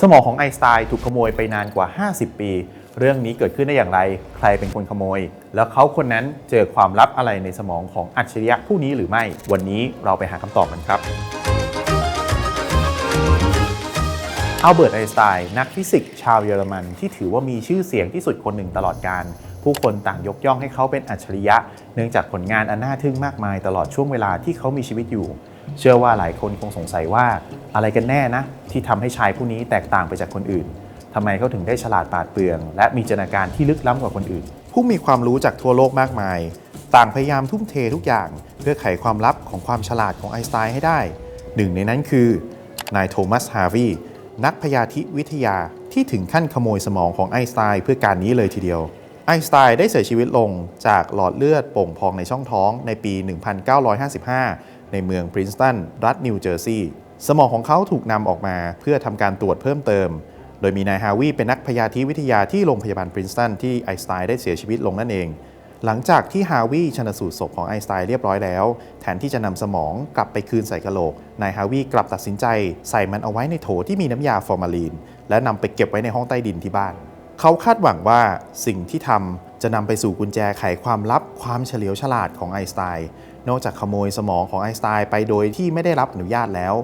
สมองของไอน์สไตน์ถูกขโมยไปนานกว่า 50 ปี เรื่องนี้เกิดขึ้นได้อย่างไร ใครเป็นคนขโมย แล้วเขาคนนั้นเจอความลับอะไรในสมองของอัจฉริยะผู้นี้หรือไม่ วันนี้เราไปหาคำตอบกันครับอัลเบิร์ตไอน์สไตน์นักฟิสิกส์ชาวเยอรมันที่ถือว่ามีชื่อเสียงที่สุดคนหนึ่งตลอดการ ผู้คนต่างยกย่องให้เขาเป็นอัจฉริยะ เนื่องจากผลงานอันน่าทึ่งมากมายตลอดช่วงเวลาที่เขามีชีวิตอยู่ เชื่อว่าหลายคนคงสงสัยว่าอะไรกันแน่นะ ที่ทำให้ชายผู้นี้แตกต่างไปจากคนอื่นทำไมเขาถึงได้ฉลาดปาดเปรื่อง และมีจินตนาการที่ลึกล้ำกว่าคนอื่น ผู้มีความรู้จากทั่วโลกมากมาย ต่างพยายามทุ่มเททุกอย่าง เพื่อไขความลับของความฉลาดของไอน์สไตน์ให้ได้ หนึ่งในนั้นคือนายโทมัสฮาร์วีนักพยาธิวิทยาที่ถึงขั้นขโมยสมองของไอน์สไตน์เพื่อการนี้เลยทีเดียว ไอน์สไตน์ได้เสียชีวิตลงจากหลอดเลือดโป่งพองในช่องท้องในปี 1955 ในเมืองพรินสตัน รัฐนิวเจอร์ซีย์ สมองของเขาถูกนำออกมาเพื่อทำการตรวจเพิ่มเติม โดยมีนายฮาวีเป็นนักพยาธิวิทยาที่โรงพยาบาลพรินสตันที่ไอน์สไตน์ได้เสียชีวิตลงนั่นเอง หลังจากที่ฮาวีชนสูตรศพของไอน์สไตน์เรียบร้อยแล้ว แทนที่จะนำสมองกลับไปคืนใส่กะโหลก นายฮาวีกลับตัดสินใจ ใส่มันเอาไว้ในโถที่มีน้ำยาฟอร์มาลีน และนำไปเก็บไว้ในห้องใต้ดินที่บ้าน เขาคาดหวังว่าสิ่งที่ทำจะนำไปสู่กุญแจไขความลับความเฉลียวฉลาดของไอน์สไตน์นอกจากขโมยสมองของไอน์สไตน์ไปโดยที่ไม่ได้รับอนุญาตแล้ว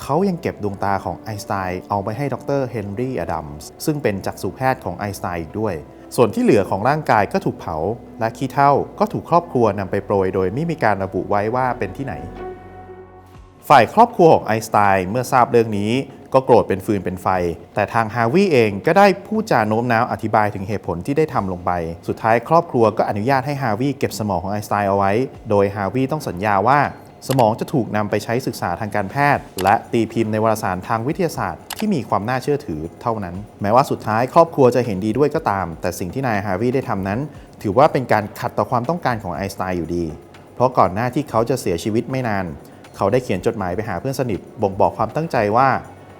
เขายังเก็บดวงตาของไอน์สไตน์เอาไปให้ดรเฮนรี่อดัมส์ซึ่งเป็นจักษุแพทย์ของไอน์สไตน์อีกด้วย ส่วนที่เหลือของร่างกายก็ถูกเผา และขี้เถ้าก็ถูกครอบครัวนำไปโปรย โดยไม่มีการระบุไว้ว่าเป็นที่ไหน ฝ่ายครอบครัวของไอน์สไตน์เมื่อทราบเรื่องนี้ก็โกรธเป็นฟืนเป็นไฟ แต่ทางฮาวิเองก็ได้พูดจาโน้มน้าวอธิบายถึงเหตุผลที่ได้ทำลงไป สุดท้ายครอบครัวก็อนุญาตให้ฮาวิเก็บสมองของไอน์สไตน์เอาไว้ โดยฮาวิต้องสัญญาว่า สมองจะถูกนำไปใช้ศึกษาทางการแพทย์ และตีพิมพ์ในวารสารทางวิทยาศาสตร์ที่มีความน่าเชื่อถือเท่านั้น แม้ว่าสุดท้ายครอบครัวจะเห็นดีด้วยก็ตาม แต่สิ่งที่นายฮาวิได้ทำนั้น ถือว่าเป็นการขัดต่อความต้องการของไอน์สไตน์อยู่ดี เพราะก่อนหน้าที่เขาจะเสียชีวิตไม่นาน เขาได้เขียนจดหมายไปหาเพื่อนสนิท บ่งบอกความตั้งใจว่า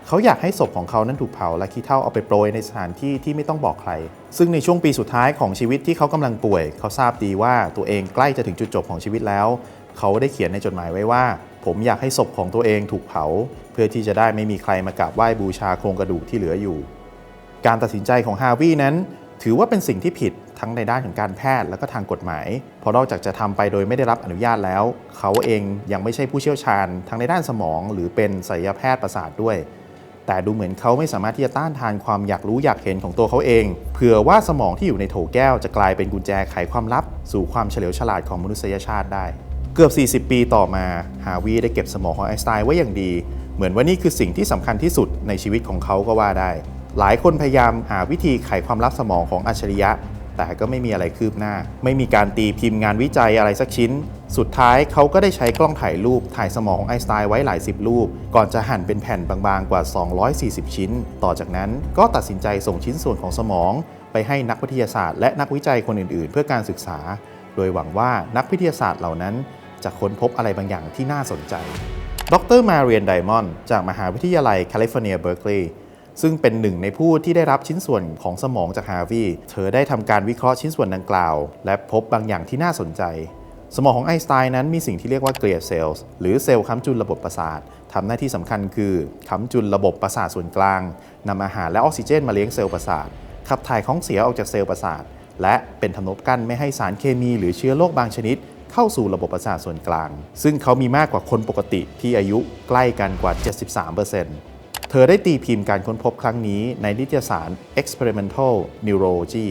เขาอยากให้ศพของเขานั้นถูกเผาและขี้เถ้าเอาไปโปรยในสถานที่ที่ไม่ต้องบอกใคร ซึ่งในช่วงปีสุดท้ายของชีวิตที่เขากำลังป่วย เขาทราบดีว่าตัวเองใกล้จะถึงจุดจบของชีวิตแล้ว เขาได้เขียนในจดหมายไว้ว่า ผมอยากให้ศพของตัวเองถูกเผา เพื่อที่จะได้ไม่มีใครมากราบไหว้บูชาโครงกระดูกที่เหลืออยู่ การตัดสินใจของฮาวีนั้น ถือว่าเป็นสิ่งที่ผิดทั้งในด้านของการแพทย์และก็ทางกฎหมาย เพราะนอกจากจะทำไปโดยไม่ได้รับอนุญาตแล้ว เขาเองยังไม่ใช่ผู้เชี่ยวชาญทั้งในด้านสมอง หรือเป็นศัลยแพทย์ประสาทด้วย แต่ดูเหมือนเขาไม่สามารถที่จะต้านทานความอยากรู้อยากเห็นของตัวเขาเอง เผื่อว่าสมองที่อยู่ในโถแก้วจะกลายเป็นกุญแจไขความลับ สู่ความเฉลียวฉลาดของมนุษยชาติได้ เกือบ 40 ปีต่อมา ฮาวีได้เก็บสมองของไอน์สไตน์ไว้อย่างดี เหมือนว่านี่คือสิ่งที่สำคัญที่สุดในชีวิตของเขาก็ว่าได้ หลายคนพยายามหาวิธีไขความลับสมองของอัจฉริยะ แต่ก็ไม่มีอะไรคืบหน้า ไม่มีการตีพิมพ์งานวิจัยอะไรสักชิ้น สุดท้ายเขาก็ได้ใช้กล้องถ่ายรูปถ่ายสมองไอน์สไตน์ไว้หลายสิบรูป ก่อนจะหั่นเป็นแผ่นบางๆกว่า 240 ชิ้น ต่อจากนั้นก็ตัดสินใจส่งชิ้นส่วนของสมอง ไปให้นักวิทยาศาสตร์และนักวิจัยคนอื่นๆ เพื่อการศึกษา โดยหวังว่านักวิทยาศาสตร์เหล่านั้น จะค้นพบอะไรบางอย่างที่น่าสนใจ ดรมาเรียนไดมอนด์จากมหาวิทยาลัยแคลิฟอร์เนียเบิร์กลีย์ ซึ่งเป็นหนึ่งในผู้ที่ได้รับชิ้นส่วนของสมองจากฮาร์วีเธอได้ทำการวิเคราะห์ชิ้นส่วนดังกล่าว และพบบางอย่างที่น่าสนใจ สมองของไอน์สไตน์นั้นมีสิ่งที่เรียกว่าเกลียเซลล์หรือเซลล์ค้ำจุนระบบประสาททำหน้าที่สำคัญคือค้ำจุนระบบประสาทส่วนกลางนำอาหารและออกซิเจนมาเลี้ยงเซลล์ประสาทขับถ่ายของเสียออกจากเซลล์ประสาทและเป็นทำนบกั้นไม่ให้สารเคมีหรือเชื้อโรคบางชนิด เข้าสู่ระบบประสาทส่วนกลาง ซึ่งเขามีมากกว่าคนปกติที่อายุใกล้กันกว่า 73% เธอได้ตีพิมพ์การค้นพบครั้งนี้ในนิตยสาร Experimental Neurology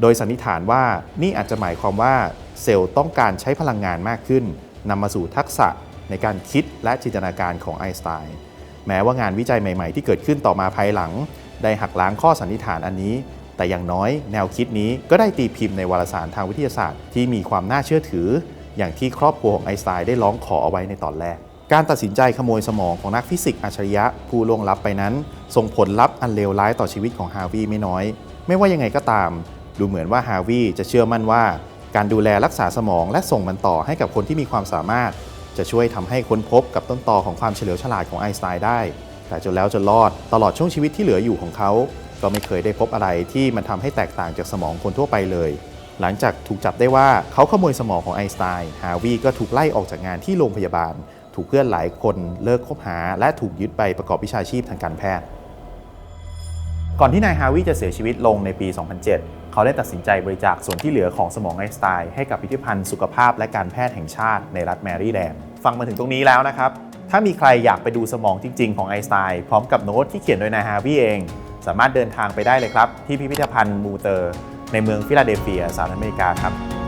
โดยสันนิษฐานว่านี่อาจจะหมายความว่าเซลล์ต้องการใช้พลังงานมากขึ้นนำมาสู่ทักษะในการคิดและจินตนาการของไอน์สไตน์แม้ว่างานวิจัยใหม่ ๆ ที่เกิดขึ้นต่อมาภายหลัง ได้หักล้างข้อสันนิษฐานอันนี้ แต่อย่างน้อยแนวคิดนี้ก็ได้ตีพิมพ์ในวารสารทางวิทยาศาสตร์ที่มีความน่าเชื่อถือ อย่างที่ครอบครัวของไอน์สไตน์ได้ร้องขอเอาไว้ในตอนแรก การตัดสินใจขโมยสมองของนักฟิสิกส์อัจฉริยะผู้ล่วงลับไปนั้น ส่งผลลัพธ์อันเลวร้ายต่อชีวิตของฮาวีไม่น้อย ไม่ว่ายังไงก็ตาม ดูเหมือนว่าฮาวีจะเชื่อมั่นว่า การดูแลรักษาสมองและส่งมันต่อให้กับคนที่มีความสามารถ จะช่วยทำให้ค้นพบกับต้นตอของความเฉลียวฉลาดของไอน์สไตน์ได้ แต่จนแล้วจนรอดตลอดช่วงชีวิตที่เหลืออยู่ของเขา ก็ไม่เคยได้พบอะไรที่มันทำให้แตกต่างจากสมองคนทั่วไปเลยหลังจากถูกจับได้ว่าเขาขโมยสมองของไอน์สไตน์ ฮาวีก็ถูกไล่ออกจากงานที่โรงพยาบาล ถูกเพื่อนหลายคนเลิกคบหา และถูกยึดไปประกอบวิชาชีพทางการแพทย์ ก่อนที่นายฮาวิจะเสียชีวิตลงในปี 2007 เขาได้ตัดสินใจบริจาคส่วนที่เหลือของสมองไอสไตน์ให้กับพิพิธภัณฑ์สุขภาพและการแพทย์แห่งชาติในรัฐแมรี่แลนด์ฟังมาถึงตรงนี้แล้วนะครับ ถ้ามีใครอยากไปดูสมองจริง ๆ ของไอสไตน์พร้อมกับโน้ตที่เขียนโดยนายฮาวิเอง สามารถเดินทางไปได้เลยครับ ที่พิพิธภัณฑ์มูเตอร์ ในเมืองฟิลาเดลเฟียสหรัฐอเมริกาครับ